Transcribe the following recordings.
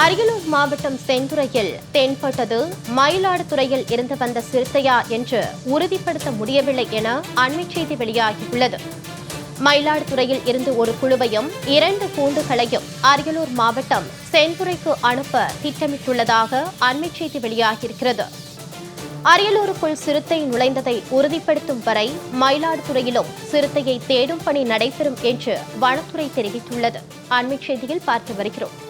அரியலூர் மாவட்டம் செந்துறையில் தென்பட்டது மயிலாடுதுறையில் இருந்து வந்த சிறுத்தையா என்று உறுதிப்படுத்த முடியவில்லை என அண்மை செய்தி வெளியாகியுள்ளது. மயிலாடுதுறையில் இருந்து ஒரு குழுவையும் இரண்டு கூண்டுகளையும் அரியலூர் மாவட்டம் செந்துறைக்கு அனுப்ப திட்டமிட்டுள்ளதாக அண்மை செய்தி வெளியாகியிருக்கிறது. அரியலூருக்குள் சிறுத்தை நுழைந்ததை உறுதிப்படுத்தும் வரை மயிலாடுதுறையிலும் சிறுத்தையை தேடும் பணி நடைபெறும் என்று வனத்துறை தெரிவித்துள்ளது. அண்மை செய்தியில் பார்த்து வருகிறோம்.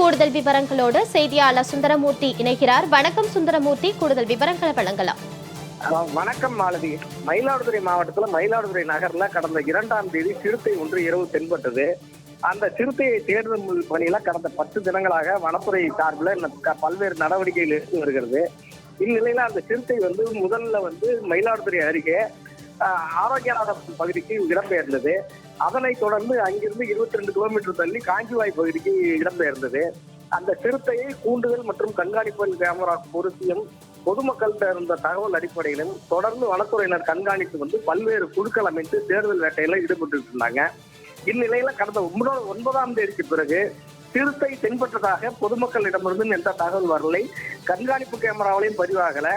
கூடுதல் விவரங்களோடு செய்தியாளர் சுந்தரமூர்த்தி இணைகிறார். வணக்கம் சுந்தரமூர்த்தி கூடுதல் விவரங்களை வழங்கலாம். வணக்கம் மாலதி. மயிலாடுதுறை மாவட்டத்துல மயிலாடுதுறை நகர்ல கடந்த இரண்டாம் தேதி சிறுத்தை ஒன்று இரவு தென்பட்டது. அந்த சிறுத்தையை தேடும் பணியில கடந்த பத்து தினங்களாக வனத்துறை சார்பில் பல்வேறு நடவடிக்கைகள் எடுத்து வருகிறது. இந்நிலையில அந்த சிறுத்தை வந்து முதல்ல வந்து மயிலாடுதுறை அருகே அஹ், பகுதிக்கு இடம்பெயர்ந்தது. அதனைத் தொடர்ந்து அங்கிருந்து இருபத்தி ரெண்டு கிலோமீட்டர் தள்ளி காஞ்சிவாய் பகுதிக்கு இடம்பெயர்ந்தது. அந்த சிறுத்தையை கூண்டுகள் மற்றும் கண்காணிப்பு கேமரா பொருத்தியும் பொதுமக்கள்கிட்ட இருந்த தகவல் அடிப்படையிலும் தொடர்ந்து வனத்துறையினர் கண்காணித்து வந்து பல்வேறு குழுக்கள் அமைத்து தேர்தல் வேட்டையில ஈடுபட்டு இருந்தாங்க. இந்நிலையில கடந்த ஒன்பதாம் ஒன்பதாம் தேதிக்கு பிறகு சிறுத்தை தென்பட்டதாக பொதுமக்களிடமிருந்து எந்த தகவல் வரலை. கண்காணிப்பு கேமராவிலையும் பதிவாகல.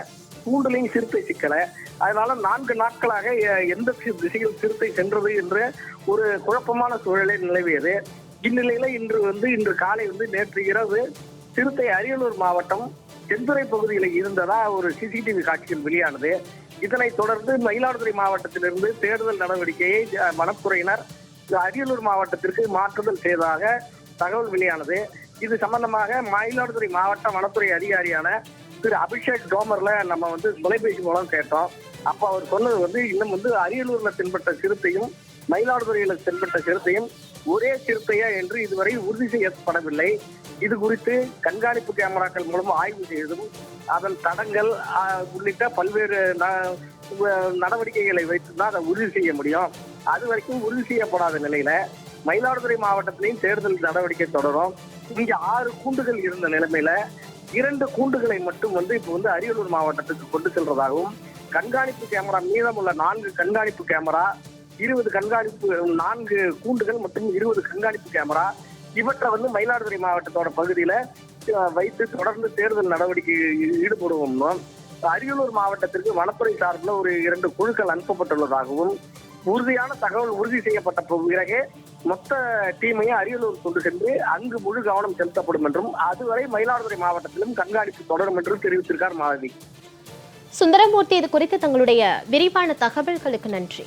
கூண்டுலையும் சிறுத்தை சிக்கல. அதனால நான்கு நாட்களாக எ- எந்த திசையில் சிறுத்தை சென்றது என்ற ஒரு குழப்பமான சூழலே நிலவியது. இந்நிலையில இன்று வந்து இன்று காலை வந்து நேற்று இரவு சிறுத்தை அரியலூர் மாவட்டம் செந்துறை பகுதியில் இருந்ததா ஒரு சிசிடிவி காட்சிகள் வெளியானது. இதனைத் தொடர்ந்து மயிலாடுதுறை மாவட்டத்திலிருந்து தேடுதல் நடவடிக்கையை வனத்துறையினர் அரியலூர் மாவட்டத்திற்கு மாற்றுதல் செய்ததாக தகவல் வெளியானது. இது சம்பந்தமாக மயிலாடுதுறை மாவட்ட வனத்துறை அதிகாரியான திரு அபிஷேக் டோமர்ல நம்ம வந்து தொலைபேசி மூலம் கேட்டோம். அப்ப அவர் சொன்னது வந்து இன்னும் வந்து அரியலூர்ல தென்பட்ட சிறுத்தையும் மயிலாடுதுறையில தென்பட்ட சிறுத்தையும் ஒரே சிறுத்தையா என்று இதுவரை உறுதி செய்யப்படவில்லை. இது குறித்து கண்காணிப்பு கேமராக்கள் மூலம் ஆய்வு செய்தும் அதன் தடங்கள் உள்ளிட்ட பல்வேறு நடவடிக்கைகளை வைத்து தான் அதை உறுதி செய்ய முடியும். அது வரைக்கும் உறுதி செய்யப்படாத நிலையில மயிலாடுதுறை மாவட்டத்திலையும் தேர்தல் நடவடிக்கை தொடரும். இங்க ஆறு கூண்டுகள் இருந்த நிலைமையில இரண்டு கூண்டுகளை மட்டும் வந்து இப்போ வந்து அரியலூர் மாவட்டத்துக்கு கொண்டு செல்றதாகவும் கண்காணிப்பு கேமரா மீதமுள்ள நான்கு கண்காணிப்பு கேமரா இருபது கண்காணிப்பு நான்கு கூண்டுகள் மற்றும் இருபது கண்காணிப்பு கேமரா இவற்றை வந்து மயிலாடுதுறை மாவட்டத்தோட பகுதியில வைத்து தொடர்ந்து தேர்தல் நடவடிக்கை ஈடுபடுவோம்னும் அரியலூர் மாவட்டத்திற்கு வனத்துறை சார்பில் ஒரு இரண்டு குழுக்கள் அனுப்பப்பட்டுள்ளதாகவும் உறுதியான தகவல் உறுதி செய்யப்பட்ட பிறகு மொத்த டீமையும் அரியலூர் கொண்டு சென்று அங்கு முழு கவனம் செலுத்தப்படும் என்றும் அதுவரை மயிலாடுதுறை மாவட்டத்திலும் கண்காணிப்பு தொடரும் என்றும் தெரிவித்திருக்கார் மாதவி. சுந்தரமூர்த்தி இது குறித்து தங்களுடைய விரிவான தகவல்களுக்கு நன்றி.